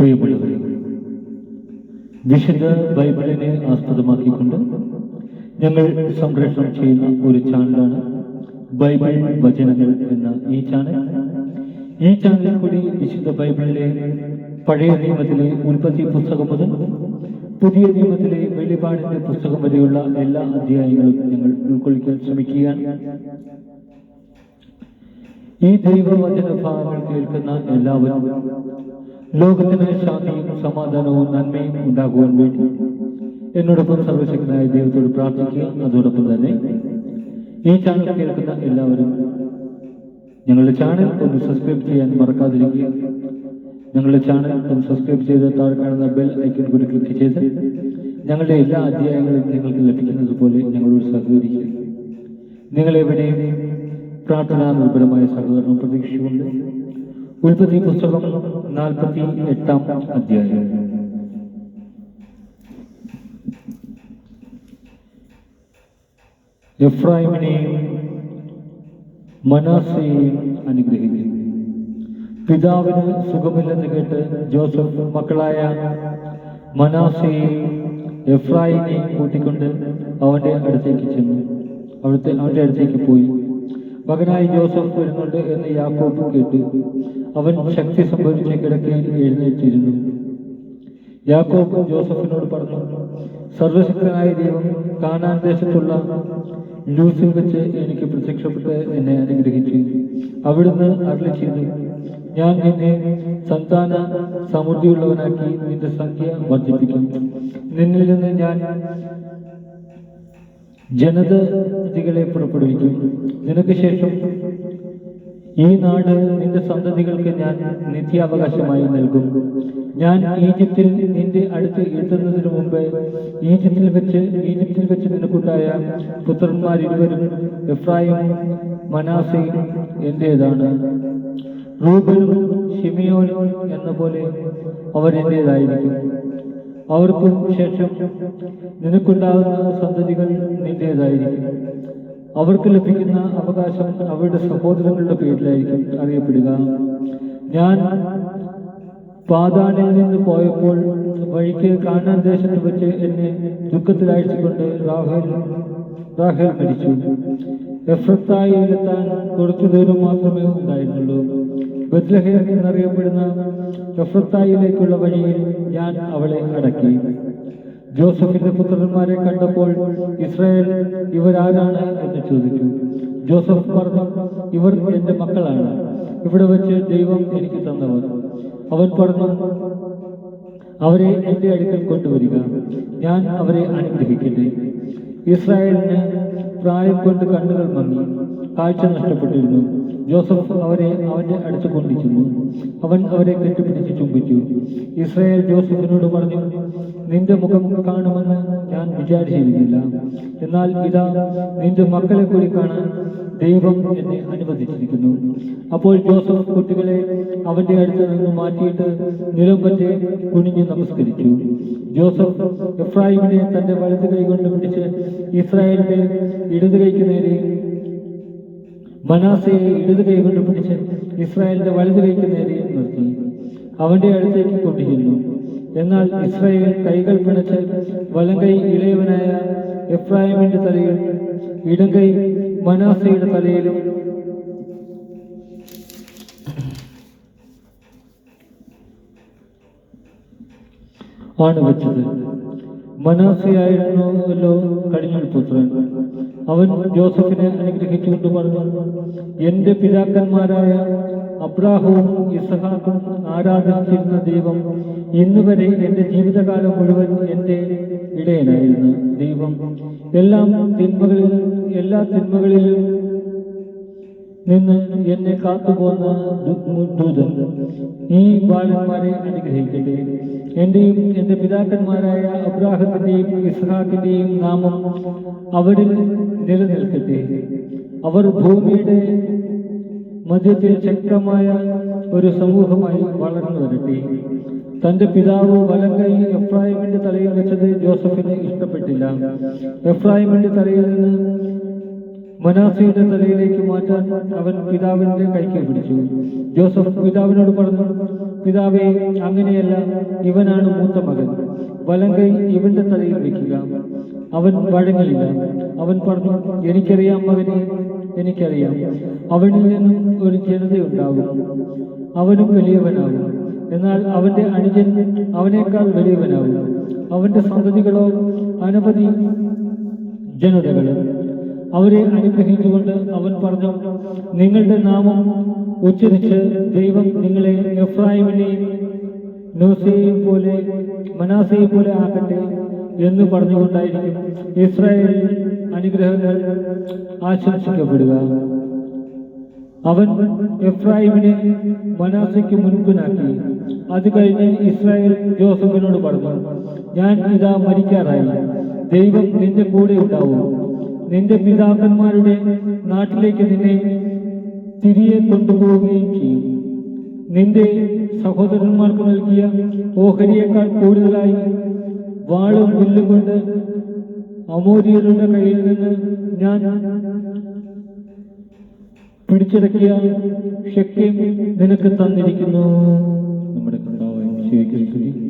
പ്രിയമുള്ളവരെ വിശുദ്ധ ബൈബിളിനെ ആസ്പദമാക്കിക്കൊണ്ട് ഞങ്ങൾ സംപ്രേഷണം ചെയ്യുന്ന ഒരു ചാനലാണ് ബൈബിൾ വചനങ്ങൾ എന്ന ഈ ചാനൽ. ഈ ചാനലിൽ കൂടി വിശുദ്ധ ബൈബിളിലെ പഴയ നിയമത്തിലെ ഉൽപ്പത്തി പുസ്തകം മുതൽ പുതിയ നിയമത്തിലെ വെളിപാടിന്റെ പുസ്തകം വരെയുള്ള എല്ലാ അധ്യായങ്ങളും ഞങ്ങൾ ഉൾക്കൊള്ളിക്കാൻ ശ്രമിക്കുകയാണ്. ഈ ദൈവവചന ഭാഗങ്ങൾ കേൾക്കുന്ന എല്ലാവരും ലോകത്തിന് ശാന്തിയും സമാധാനവും നന്മയും ഉണ്ടാകുവാൻ വേണ്ടി എന്നോടൊപ്പം സർവശക്തനായ ദൈവത്തോട് പ്രാർത്ഥിക്കുക. അതോടൊപ്പം തന്നെ ഈ ചാനൽ കേൾക്കുന്ന എല്ലാവരും ഞങ്ങളുടെ ചാനൽ ഒന്ന് സബ്സ്ക്രൈബ് ചെയ്യാൻ മറക്കാതിരിക്കുക. ഞങ്ങളുടെ ചാനൽ ഒന്ന് സബ്സ്ക്രൈബ് ചെയ്ത് താഴെ കാണുന്ന ബെൽ ഐക്കൺ കൂടി ക്ലിക്ക് ചെയ്ത് ഞങ്ങളുടെ എല്ലാ അധ്യായങ്ങളും നിങ്ങൾക്ക് ലഭിക്കുന്നത് പോലെ ഞങ്ങളോട് സഹകരിക്കുക. നിങ്ങളെവിടെയും പ്രാർത്ഥനാ നിർഭരമായ സഹകരണം പ്രതീക്ഷിച്ചുകൊണ്ട് ഉൽപ്പത്തി പുസ്തകം നാൽപ്പത്തി എട്ടാം അധ്യായം. എഫ്രൈമിനെയും മനാസയെയും അനുഗ്രഹിക്കും. പിതാവിന് സുഖമില്ലെന്ന് കേട്ട് ജോസഫ് മക്കളായ മനാസയെയും എഫ്രായിനെയും കൂട്ടിക്കൊണ്ട് അവന്റെ അടുത്തേക്ക് ചെന്നു. അവിടുത്തെ അവന്റെ അടുത്തേക്ക് പോയി. മകനായി ജോസഫ് വരുന്നുണ്ട് എന്ന് യാക്കോബ് കേട്ടു അവൻ ശക്തി സംഭവിച്ച കിടക്കയിൽ എഴുന്നേറ്റിരുന്നു. യാക്കോബ് ജോസഫിനോട് പറഞ്ഞു സർവശക്തനായ ദൈവം കാനാൻ ദേശത്തുള്ള ലൂസിൽ വെച്ച് എനിക്ക് പ്രത്യക്ഷപ്പെട്ട് എന്നെ അനുഗ്രഹിച്ചു. അവിടുന്ന് അരളി ചെയ്തു ഞാൻ നിന്നെ സന്താന സമൃദ്ധിയുള്ളവനാക്കി നിന്റെ സംഖ്യ വർദ്ധിപ്പിക്കും. നിന്നിൽ നിന്ന് ഞാൻ ജനതകളെ പുറപ്പെടുവിക്കും. നിനക്ക് ശേഷം ഈ നാട് നിന്റെ സന്തതികൾക്ക് ഞാൻ നിത്യാവകാശമായി നൽകും. ഞാൻ ഈജിപ്തിൽ നിന്റെ അടുത്ത് എത്തുന്നതിന് മുമ്പ് ഈജിപ്തിൽ വെച്ച് ഈജിപ്തിൽ വെച്ച് നിനക്കുണ്ടായ പുത്രന്മാരിരുവരും എഫ്രായും മനാസയും എന്റേതാണ്. റൂബനും ഷിമിയോനും എന്ന പോലെ അവർ എന്റേതായിരിക്കും. അവർക്കും ശേഷം നിനക്കുണ്ടാകുന്ന സന്തതികൾ നിന്റേതായിരിക്കും. അവർക്ക് ലഭിക്കുന്ന അവകാശം അവരുടെ സഹോദരങ്ങളുടെ പേരിലായിരിക്കും അറിയപ്പെടുക. ഞാൻ പാതാനിൽ നിന്ന് പോയപ്പോൾ വഴിക്ക് കാണാൻ ദേശത്ത് വെച്ച് എന്നെ ദുഃഖത്തിലയച്ചുകൊണ്ട് രാഹേൽ രാഹേൽ മരിച്ചു. എഫ്രത്തായിലെത്താൻ കുറച്ചു ദൂരം മാത്രമേ ഉണ്ടായിരുന്നുള്ളൂ. ബത്ലഹേം എന്നറിയപ്പെടുന്ന എഫ്രത്തായിലേക്കുള്ള വഴിയിൽ ഞാൻ അവളെ അടക്കി. ജോസഫിന്റെ പുത്രന്മാരെ കണ്ടപ്പോൾ ഇസ്രായേൽ ഇവരാരാണ് എന്ന് ചോദിച്ചു. ജോസഫ് പറഞ്ഞു ഇവർ എന്റെ മക്കളാണ്. ഇവിടെ വെച്ച് ദൈവം എനിക്ക് തന്നവർ. അവൻ പറഞ്ഞു അവരെ എന്റെ അടുക്കൽ കൊണ്ടുവരിക. ഞാൻ അവരെ അനുഗ്രഹിക്കട്ടെ. ഇസ്രായേലിന് പ്രായം കൊണ്ട് കണ്ണുകൾ മങ്ങി. കാഴ്ച നഷ്ടപ്പെട്ടിരുന്നു. ജോസഫ് അവരെ അവന്റെ അടുത്ത് കൊണ്ടിരുന്നു അവൻ അവരെ കെട്ടിപ്പിടിച്ച് ചുംബിച്ചു. ഇസ്രായേൽ ജോസഫിനോട് പറഞ്ഞു നിന്റെ മുഖം കാണുമെന്ന് ഞാൻ വിചാരിച്ചിരുന്നില്ല. എന്നാൽ ഇതാ നിന്റെ മക്കളെ കൂടി കാണാൻ ദൈവം എന്നെ അനുവദിച്ചിരിക്കുന്നു. അപ്പോൾ ജോസഫ് കുട്ടികളെ അവന്റെ അടുത്ത് നിന്ന് മാറ്റിയിട്ട് നിലം പറ്റി കുനിഞ്ഞ് നമസ്കരിച്ചു. ജോസഫ് എഫ്രാഹിമിനെ തന്റെ വലത് കൈ കൊണ്ട് പിടിച്ച് ഇസ്രായേലിന്റെ ഇടത് കൈക്ക് നേരെയും മനാസയെ ഇടത് കൈകൊണ്ട് പിടിച്ച് ഇസ്രായേലിന്റെ വലത് കൈക്ക് നിർത്തി. അവന്റെ അടുത്തേക്ക് കൊണ്ടിരുന്നു എന്നാൽ ഇസ്രായേൽ കൈകൾ പിണച്ച് വലം കൈ ഇളയവനായ എഫ്രാഹിമിന്റെ തലയിൽ ഇടം കൈ മനാസയുടെ തലയിലും ആണ് വെച്ചത്. മനാസയായിരുന്നല്ലോ കഴിഞ്ഞ പുത്രൻ. അവൻ ജോസഫിനെ അനുഗ്രഹിച്ചുകൊണ്ട് പറഞ്ഞു എന്റെ പിതാക്കന്മാരായ അബ്രാഹവും ഇസഹാക്കും ആരാധിച്ചിരുന്ന ദൈവം ഇന്നുവരെ എന്റെ ജീവിതകാലം മുഴുവൻ എന്റെ ഇടയനായിരുന്നു. ദൈവം എല്ലാം തിന്മകളിൽ എല്ലാ തിന്മകളിലും നിന്ന് എന്നെ കാത്തുപോന്ന ദൂതൻ ഈ ബാലന്മാരെ അനുഗ്രഹിക്കട്ടെ. എന്റെയും എന്റെ പിതാക്കന്മാരായ അബ്രാഹത്തിന്റെയും ഇസ്ഹാക്കിന്റെയും നാമം അവരിൽ നിലനിൽക്കട്ടെ. അവർ ഭൂമിയുടെ മധ്യത്തിൽ ശക്തമായ ഒരു സമൂഹമായി വളർന്നു വരട്ടെ. തന്റെ പിതാവ് വലങ്കൈ എഫ്രായിമിന്റെ തലയിൽ വെച്ചത് ജോസഫിന് ഇഷ്ടപ്പെട്ടില്ല. എഫ്രായിമിന്റെ തലയിൽ നിന്ന് മനാസയുടെ തലയിലേക്ക് മാറ്റാൻ അവൻ പിതാവിന്റെ കൈക്ക് പിടിച്ചു. ജോസഫ് പിതാവിനോട് പറഞ്ഞു പിതാവേ അങ്ങനെയല്ല ഇവനാണ് മൂത്ത മകൻ. വലങ്കൈ ഇവന്റെ തലയിൽ വയ്ക്കുക. അവൻ വഴങ്ങിയില്ല അവൻ പറഞ്ഞു എനിക്കറിയാം മകനെ എനിക്കറിയാം. അവനിൽ നിന്നും ഒരു ജനതയുണ്ടാകും അവനും വലിയവനാകും. എന്നാൽ അവന്റെ അനുജൻ അവനേക്കാൾ വലിയവനാകും. അവന്റെ സന്തതികളോ അനവധി ജനതകൾ അവരെ അനുഗ്രഹിച്ചുകൊണ്ട് അവൻ പറഞ്ഞു നിങ്ങളുടെ നാമം ഉച്ചരിച്ച് ദൈവം നിങ്ങളെ എഫ്രാഹിമിനെയും നോസയെയും പോലെ മനാസയെ പോലെ ആക്കട്ടെ എന്ന് പറഞ്ഞുകൊണ്ടായിരിക്കും ഇസ്രായേൽ അനുഗ്രഹങ്ങൾ ആശംസിക്കപ്പെടുക. അവൻ എഫ്രായിമിനെ മനാസയ്ക്ക് മുൻപിനാക്കി. അത് കഴിഞ്ഞ് ഇസ്രായേൽ ജോസഫിനോട് പറഞ്ഞു ഞാൻ ഇതാ മരിക്കാറായി. ദൈവം നിന്റെ കൂടെ ഉണ്ടാവും. നിന്റെ പിതാക്കന്മാരുടെ നാട്ടിലേക്ക് നിന്നെ തിരികെ കൊണ്ടുപോവുകയും ചെയ്യും. നിന്റെ സഹോദരന്മാർക്ക് നൽകിയ ഓഹരിയേക്കാൾ കൂടുതലായി വാളും വില്ലും കൊണ്ട് അമോരിയരുടെ കയ്യിൽ നിന്ന് ഞാൻ പിടിച്ചടക്കിയ ശക്തി നിനക്ക് തന്നിരിക്കുന്നു. നമ്മുടെ കർത്താവ് ശരിക്കും